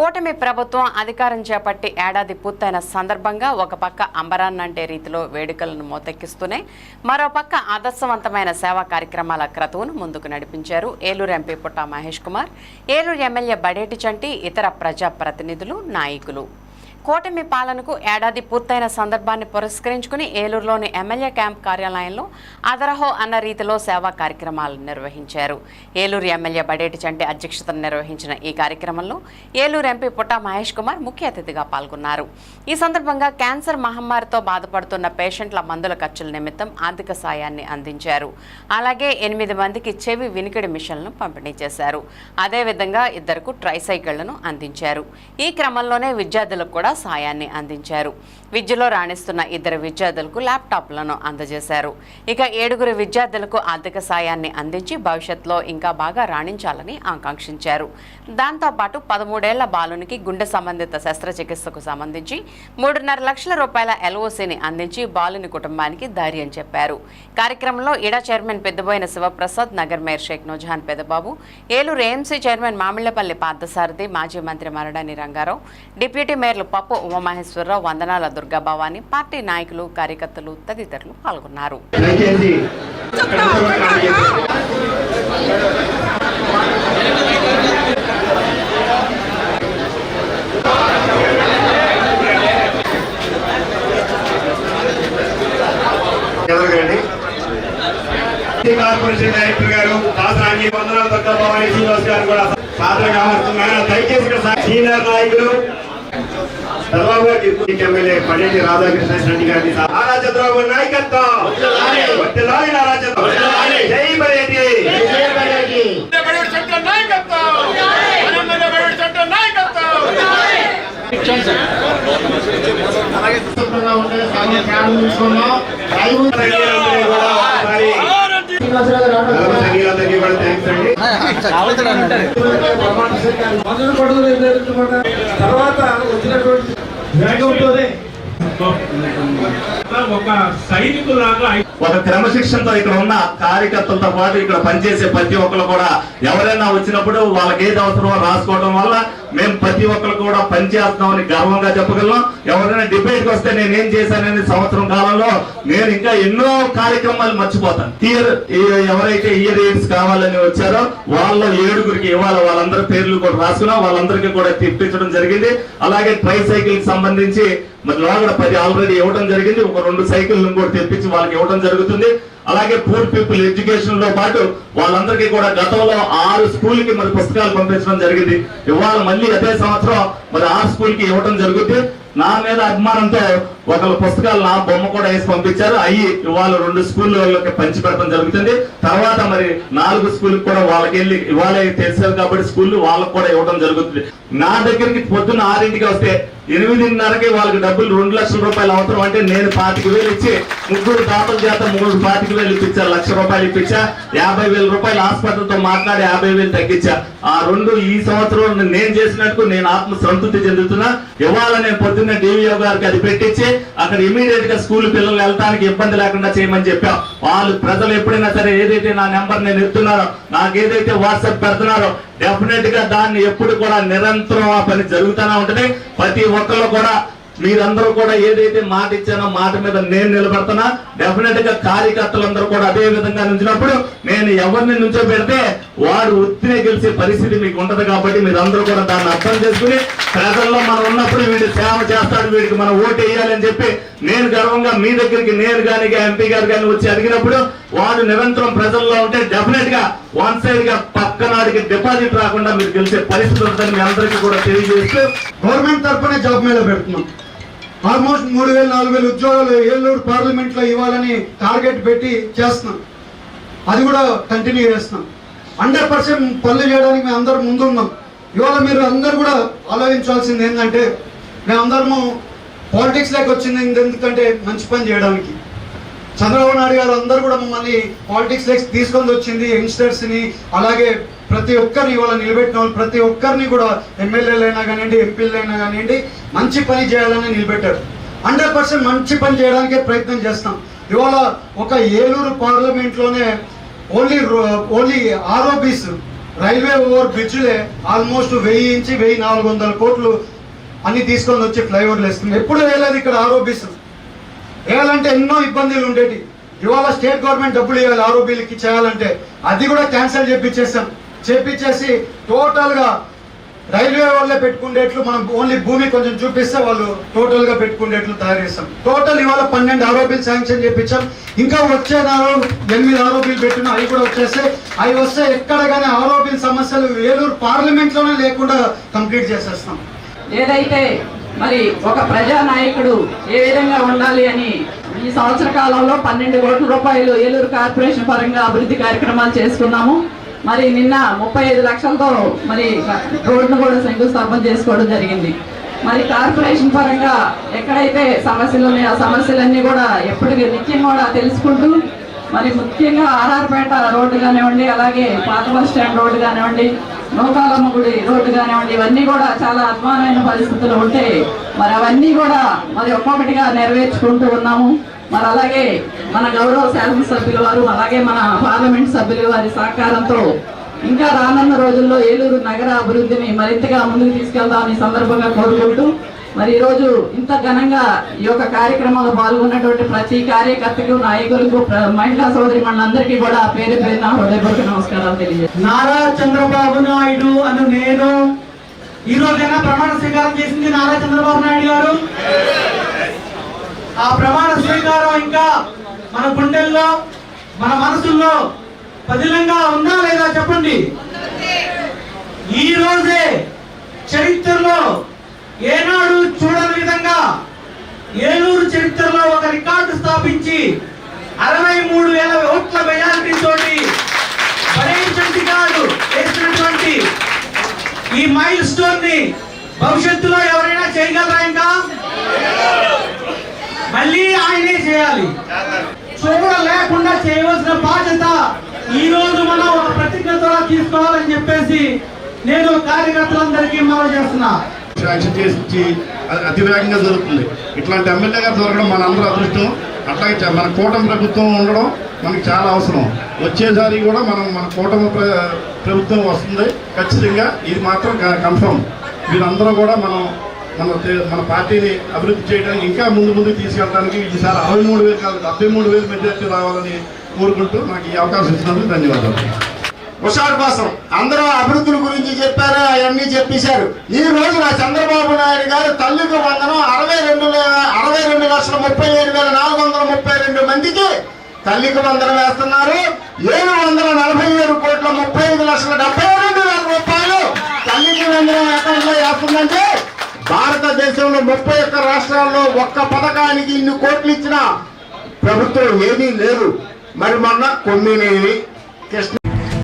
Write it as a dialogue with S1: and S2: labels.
S1: కూటమి ప్రభుత్వం అధికారం చేపట్టి ఏడాది పూర్తయిన సందర్భంగా ఒక పక్క అంబరాన్నంటే రీతిలో వేడుకలను మోతెక్కిస్తూనే మరోపక్క ఆదర్శవంతమైన సేవా కార్యక్రమాల క్రతువును ముందుకు నడిపించారు ఏలూరు ఎంపీ పుట్ట మహేష్ కుమార్ ఏలూరు ఎమ్మెల్యే బడేటి చంటి ఇతర ప్రజా ప్రతినిధులు నాయకులు. కూటమి పాలనకు ఏడాది పూర్తయిన సందర్భాన్ని పురస్కరించుకుని ఏలూరులోని ఎమ్మెల్యే క్యాంప్ కార్యాలయంలో అదరహో అన్న రీతిలో సేవా కార్యక్రమాలు నిర్వహించారు. ఏలూరు ఎమ్మెల్యే బడేటి చంటి అధ్యక్షతన నిర్వహించిన ఈ కార్యక్రమంలో ఏలూరు ఎంపీ పుట్టా మహేష్ కుమార్ ముఖ్య అతిథిగా పాల్గొన్నారు. ఈ సందర్భంగా క్యాన్సర్ మహమ్మారితో బాధపడుతున్న పేషెంట్ల మందుల ఖర్చుల నిమిత్తం ఆర్థిక సాయాన్ని అందించారు. అలాగే ఎనిమిది మందికి చెవి వినికిడి మిషన్లను పంపిణీ చేశారు. అదేవిధంగా ఇద్దరుకు ట్రైసైకిళ్ళను అందించారు. ఈ క్రమంలోనే విద్యార్థులకు కూడా సాయాన్ని అందించారు. విద్యలో రాణిస్తున్న ఇద్దరు విద్యార్థులకు ల్యాప్టాప్లను అందజేశారు. ఇక ఏడుగురు విద్యార్థులకు ఆర్థిక సాయాన్ని అందించి భవిష్యత్తులో ఇంకా బాగా రాణించాలని ఆకాంక్షించారు. దాంతోపాటు పదమూడేళ్ళ బాలునికి గుండె సంబంధిత శస్త్రచికిత్సకు సంబంధించి మూడున్నర లక్షల రూపాయల ఎల్ఓసీని అందించి బాలుని కుటుంబానికి ధైర్యం చెప్పారు. కార్యక్రమంలో ఇడా chairman Peddaboyina Sivaprasad Nagar mayor Shaik Nojan Pedababu Eluru AMC chairman Mamillapalli Parthasarathi మాజీ మంత్రి మరడాని రంగారావు డిప్యూటీ మేయర్లు పప్పు ఉమామహేశ్వరరావు వందనాల దుర్గా భవాని పార్టీ నాయకులు కార్యకర్తలు తదితరులు పాల్గొన్నారు.
S2: దయచేసి ఎదురుగండి కార్పొరేషన్ డైరెక్టర్ గారు కాసరాంగి వందనాలు దొక్క భవాని శ్రీనివాస్ గారు కూడా సాదరంగా ఆహ్వానిస్తున్నారు దయచేసి ఇక్కడ సా- సీనియర్ నాయకులు చంద్రబాబు గారికి ఎమ్మెల్యే పడేటి రాధాకృష్ణ రెడ్డి గారిని సా- నారా చంద్రబాబు నాయకత్వం. నారా చంద్రబాబు. జై
S3: తర్వాత వచ్చినటువంటి 大丈夫、大。ఒక సైనికులాగా
S2: ఒక క్రమశిక్షణతో ఇక్కడ ఉన్న కార్యకర్తలతో పాటు ఇక్కడ పనిచేసే ప్రతి ఒక్కరు కూడా ఎవరైనా వచ్చినప్పుడు వాళ్ళకి ఏది అవసరమో రాసుకోవడం వల్ల మేము ప్రతి ఒక్కరు కూడా పనిచేస్తున్నామని గర్వంగా చెప్పగలం. ఎవరైనా డిబేట్ వస్తే నేను ఏం చేశానని సంవత్సరం కాలంలో నేను ఇంకా ఎన్నో కార్యక్రమాలు మర్చిపోతాను. ఇయర్ ఎవరైతే ఇయర్ ఎయిడ్స్ కావాలని వచ్చారో వాళ్ళ ఏడుగురికి ఇవాళ వాళ్ళందరి పేర్లు కూడా రాసుకున్నాం. వాళ్ళందరికీ కూడా తెప్పించడం జరిగింది. అలాగే ట్రై సైకిల్కి సంబంధించి మరి లోగడ పది ఆల్రెడీ ఇవ్వడం జరిగింది. ఒక రెండు సైకిల్ కూడా తెప్పించి వాళ్ళకి ఇవ్వడం జరుగుతుంది. అలాగే పూర్ పీపుల్ ఎడ్యుకేషన్లో పాటు వాళ్ళందరికీ కూడా గతంలో ఆరు స్కూల్కి మరి పుస్తకాలు పంపించడం జరిగింది. ఇవాళ మళ్ళీ అదే సంవత్సరం మరి ఆరు స్కూల్కి ఇవ్వడం జరుగుతుంది నా మీద అభిమానంతో ఒకళ్ళ పుస్తకాలు నా బొమ్మ కూడా వేసి పంపించారు. అయ్యి ఇవాళ రెండు స్కూళ్ళకి పంచి పెట్టడం జరుగుతుంది. తర్వాత మరి నాలుగు స్కూల్ కూడా వాళ్ళకి వెళ్ళి ఇవాళ తెలిసారు కాబట్టి స్కూల్ వాళ్ళకి కూడా ఇవ్వడం జరుగుతుంది. నా దగ్గరికి పొద్దున్న ఆరింటికి వస్తే ఎనిమిదిన్నరకి వాళ్ళకి డబ్బులు రెండు లక్షల రూపాయలు అవసరం అంటే నేను పాతిక వేలు ఇచ్చి ముగ్గురు దాతల చేత మూడు పాతిక వేలు ఇప్పించా లక్ష రూపాయలు ఇప్పించా. యాభై వేల రూపాయలు ఆసుపత్రితో మాట్లాడి యాభై వేలు తగ్గించా. ఆ రెండు ఈ సంవత్సరం నేను చేసినట్టు నేను ఆత్మ సంతృప్తి చెందుతున్నా. ఇవాళ నేను పొద్దున్న డివిఓ గారికి అది పెట్టించి అక్కడ ఇమీడియట్గా స్కూల్ పిల్లలు వెళ్ళడానికి ఇబ్బంది లేకుండా చేయమని చెప్పాం. వాళ్ళు ప్రజలు ఎప్పుడైనా సరే ఏదైతే నా నెంబర్ నేను ఎత్తున్నారో నాకు ఏదైతే వాట్సాప్ పెడుతున్నారో డెఫినెట్గా దాన్ని ఎప్పుడు కూడా నిరంతరం ఆ పని జరుగుతూనే ఉంటది. ప్రతి ఒక్కరు కూడా మీరందరూ కూడా ఏదైతే మాట ఇచ్చానో మాట మీద నేను నిలబడుతున్నా డెఫినెట్గా కార్యకర్తలందరూ కూడా అదే విధంగా నుంచినప్పుడు నేను ఎవరిని నుంచో పెడితే వాడు ఒత్తినే గెలిచే పరిస్థితి మీకు ఉంటది కాబట్టి మీరందరూ కూడా దాన్ని అర్థం చేసుకుని ప్రజల్లో మనం ఉన్నప్పుడు వీడు సేవ చేస్తాడు వీడికి మనం ఓటు వేయాలని చెప్పి నేను గర్వంగా మీ దగ్గరికి నేను కానీ ఎంపీ గారు కానీ వచ్చి అడిగినప్పుడు వాడు నిరంతరం ప్రజల్లో ఉంటే డెఫినెట్గా వన్ సైడ్గా పక్కనాడికి డిపాజిట్ రాకుండా మీరు గెలిచే పరిస్థితి ఉంటుందని మీ అందరికీ కూడా తెలియజేస్తూ
S4: గవర్నమెంట్ తరఫునే జాబ్ మీద పెడుతున్నాం. ఆల్మోస్ట్ మూడు వేలు నాలుగు వేలు ఉద్యోగాలు ఏలూరు పార్లమెంట్లో ఇవ్వాలని టార్గెట్ పెట్టి చేస్తున్నాం. అది కూడా కంటిన్యూ చేస్తున్నాం. హండ్రెడ్ పర్సెంట్ పనులు చేయడానికి మేము అందరం ముందున్నాం. ఇవాళ మీరు అందరు కూడా ఆలోచించాల్సింది ఏంటంటే మేమందరము పాలిటిక్స్ లేక వచ్చింది ఎందుకంటే మంచి పని చేయడానికి. చంద్రబాబు నాయుడు గారు అందరూ కూడా మమ్మల్ని పాలిటిక్స్ లెక్స్ తీసుకొని వచ్చింది యంగ్స్టర్స్ని అలాగే ప్రతి ఒక్కరిని ఇవాళ నిలబెట్టిన వాళ్ళు ప్రతి ఒక్కరిని కూడా ఎమ్మెల్యేలైనా కానివ్వండి ఎంపీలైనా కానివ్వండి మంచి పని చేయాలని నిలబెట్టారు. హండ్రెడ్ పర్సెంట్ మంచి పని చేయడానికే ప్రయత్నం చేస్తాం. ఇవాళ ఒక Eluru పార్లమెంట్లోనే only only ROBs railway over బ్రిడ్జ్లే almost వెయ్యి ఇంచి వెయ్యి నాలుగు వందల కోట్లు అన్ని తీసుకొని వచ్చి ఫ్లైఓవర్లు వేస్తుంది ఎప్పుడు వేయలేదు ఇక్కడ ఆరోపిస్ వేయాలంటే ఎన్నో ఇబ్బందులు ఉండేటి. ఇవాళ స్టేట్ గవర్నమెంట్ డబ్బులు ఇవ్వాలి ఆరోపీలకి చేయాలంటే అది కూడా క్యాన్సిల్ చేపించేసాం చేపించేసి టోటల్గా రైల్వే వాళ్ళే పెట్టుకునేట్లు మనం ఓన్లీ భూమి కొంచెం చూపిస్తే వాళ్ళు టోటల్గా పెట్టుకునేట్లు తయారు చేస్తాం. టోటల్ ఇవాళ పన్నెండు ఆరోపీలు శాంక్షన్ చేపించాం. ఇంకా వచ్చే నాలుగు ఎనిమిది ఆరోపీలు పెట్టినా అవి కూడా వచ్చేస్తే అవి వస్తే ఎక్కడ కానీ ఆరోపీల సమస్యలు ఏలూరు పార్లమెంట్లోనే లేకుండా కంప్లీట్ చేసేస్తాం.
S5: ఏదైతే మరి ఒక ప్రజానాయకుడు ఏ విధంగా ఉండాలి అని ఈ సంవత్సర కాలంలో పన్నెండు కోట్ల రూపాయలు ఏలూరు కార్పొరేషన్ పరంగా అభివృద్ధి కార్యక్రమాలు చేసుకున్నాము. మరి నిన్న ముప్పై ఐదు లక్షలతో మరి రోడ్డును కూడా శంకుస్థాపన చేసుకోవడం జరిగింది. మరి కార్పొరేషన్ పరంగా ఎక్కడైతే సమస్యలు ఉన్నాయో ఆ సమస్యలన్నీ కూడా ఎప్పటికీ నిత్యం కూడా తెలుసుకుంటూ మరి ముఖ్యంగా ఆర్ఆర్పేట రోడ్డు కానివ్వండి అలాగే పాత బస్ స్టాండ్ రోడ్డు కానివ్వండి నూకాలమ్మ గుడి రోడ్డు కానివ్వండి ఇవన్నీ కూడా చాలా అద్భుతమైన పరిస్థితులు ఉంటే మరి అవన్నీ కూడా మరి ఒక్కొక్కటిగా నెరవేర్చుకుంటూ ఉన్నాము. మరి అలాగే మన గౌరవ శాసనసభ్యుల వారు అలాగే మన పార్లమెంట్ సభ్యుల వారి సహకారంతో ఇంకా రానున్న రోజుల్లో ఏలూరు నగర అభివృద్ధిని మరింతగా ముందుకు తీసుకెళ్దామని సందర్భంగా కోరుకుంటూ మరి ఈరోజు ఇంత ఘనంగా ఈ యొక్క కార్యక్రమంలో పాల్గొన్నటువంటి ప్రతి కార్యకర్తకు నాయకులకు మహిళా సోదరి మనందరికీ కూడా పేరు పేరున హృదయపూర్వక నమస్కారాలు తెలియజేస్తాను
S3: నారా చంద్రబాబు నాయుడు అని నేను ఈ రోజైనా ప్రమాణ స్వీకారం చేసింది నారా చంద్రబాబు నాయుడు గారు? ఆ ప్రమాణ స్వీకారం ఇంకా మన గుండెల్లో మన మనసుల్లో పదిలంగా ఉందా లేదా చెప్పండి? ఈ రోజే చరిత్రలో ఏనాడు చూడని విధంగా ఏలూరు చరిత్రలో ఒక రికార్డు స్థాపించి అరవై మూడు వేల ఓట్ల మెజారిటీ తోటి బలైనటువంటి వేసినటువంటి ఈ మైల్ స్టోన్ని భవిష్యత్తులో ఎవరైనా చేయగలరా ఇంకా? మళ్ళీ ఆయనే చేయాలి. చూడ లేకుండా చేయవలసిన బాధ్యత ఈ రోజు మనం ఒక ప్రతిజ్ఞ ద్వారా తీసుకోవాలని చెప్పేసి నేను కార్యకర్తలందరికీ మనం చేస్తున్నా.
S6: శాంక్షన్ చేసి అది అతివేగంగా జరుగుతుంది. ఇట్లాంటి ఎమ్మెల్యే గారు దొరకడం మన అందరూ అదృష్టం. అట్లాగే మన కూటమి ప్రభుత్వం ఉండడం మనకి చాలా అవసరం. వచ్చేసారి కూడా మనం మన కూటమి ప్రభుత్వం వస్తుంది. ఖచ్చితంగా ఇది మాత్రం కన్ఫర్మ్ వీరందరూ కూడా మనం మన మన పార్టీని అభివృద్ధి చేయడానికి ఇంకా ముందు ముందు తీసుకెళ్ళడానికి ఈసారి అరవై మూడు వేలు కాదు డెబ్బై మూడు వేలు మెజార్టీ రావాలని కోరుకుంటూ నాకు ఈ అవకాశం ఇచ్చినందుకు ధన్యవాదాలు.
S7: హుషారు కోసం అందరూ అభివృద్ధుల గురించి చెప్పారు? అవన్నీ చెప్పేశారు. ఈ రోజు నా చంద్రబాబు నాయుడు గారు తల్లికి వందనం అరవై రెండు అరవై రెండు లక్షల ముప్పై ఏడు వేల నాలుగు వందల ముప్పై రెండు మందికి తల్లికి వందనం వేస్తున్నారు. ఏడు వందల నలభై ఏడు కోట్ల ముప్పై ఐదు లక్షల డెబ్బై రెండు వేల రూపాయలు తల్లికి వందనం అకౌంట్ వేస్తుందంటే భారతదేశంలో ముప్పై ఒక్క రాష్ట్రాల్లో ఒక్క పథకానికి ఇన్ని కోట్లు ఇచ్చిన ప్రభుత్వం ఏమీ లేదు. మరి మొన్న కొమ్మినేని కృష్ణ